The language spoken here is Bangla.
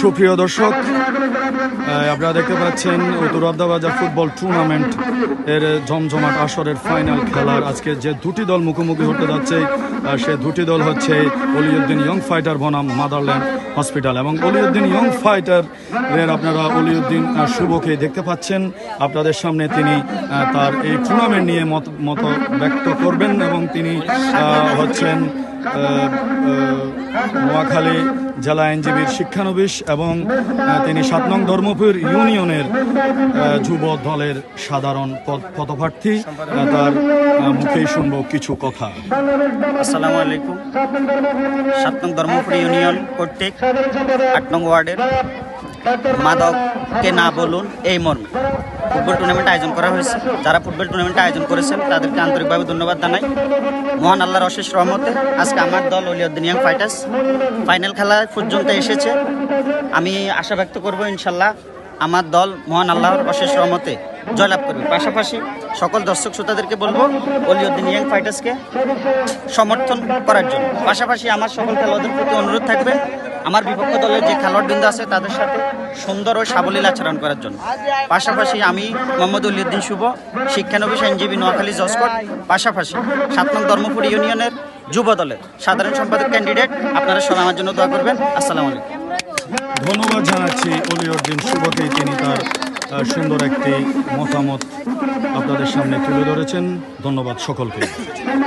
সুপ্রিয় দর্শক আপনারা দেখতে পাচ্ছেন উত্তর আবদাবাজার ফুটবল টুর্নামেন্ট এর জমজমাট আসরের ফাইনাল খেলার আজকে যে দুটি দল মুখোমুখি হতে যাচ্ছে সে দুটি দল হচ্ছে অলিউদ্দিন ইয়ং ফাইটার বনাম মাদারল্যান্ড হসপিটাল এবং অলিউদ্দিন ইয়ং ফাইটার এর আপনারা অলিউদ্দিন শুভকে দেখতে পাচ্ছেন। আপনাদের সামনে তিনি তার এই টুর্নামেন্ট নিয়ে মত মত ব্যক্ত করবেন এবং তিনি হচ্ছেন নোয়াখালী জেলা আইনজীবীর শিক্ষানবিশ এবং তিনি সাত নং ধর্মপুর ইউনিয়নের যুব দলের সাধারণ পদ- পদপ্রার্থী। তার মুখেই শুনব কিছু কথা। আসসালামু আলাইকুম। সাত নং ধর্মপুর ইউনিয়ন কর্তৃক আট নং ওয়ার্ডের মাদককে না বলুন, এই মর্মে। ফুটবল টুর্নামেন্ট আয়োজন করা হয়েছে। যারা ফুটবল টুর্নামেন্ট আয়োজন করেছেন, তাদেরকে আন্তরিকভাবে ধন্যবাদ জানাই। মহান আল্লাহর অশেষ রহমতে আজকে আমার দল অলিউদ্দিন ইয়াং ফাইটার্স ফাইনাল খেলা পর্যন্ত এসেছে। আমি আশা ব্যক্ত করব, ইনশাল্লাহ আমার দল মহান আল্লাহর অশেষ রহমতে জয়লাভ করবে। পাশাপাশি সকল দর্শক শ্রোতাদেরকে বলব, অলিউদ্দিন ইয়াং ফাইটার্সকে সমর্থন করার জন্য। পাশাপাশি আমার সকল খেলোয়াড়দের প্রতি অনুরোধ থাকবে আমার বিপক্ষ দলের যে খেলোয়াড়বৃন্দ আছে, তাদের সাথে সুন্দর ও সাবলীল আচরণ করার জন্য। পাশাপাশি আমি মোহাম্মদ উলিউদ্দিন শুভ, শিক্ষানবিশ আইনজীবী নোয়াখালী জসকট পাশাপাশি সাত নং ধর্মপুর ইউনিয়নের যুব দলের সাধারণ সম্পাদক ক্যান্ডিডেট, আপনারা সবাই আমার জন্য দোয়া করবেন। আসসালামু আলাইকুম। ধন্যবাদ জানাচ্ছি অলিউদ্দিন শুভকে, তিনি তার সুন্দর একটি মতামত আপনাদের সামনে তুলে ধরেছেন। ধন্যবাদ সকলকে।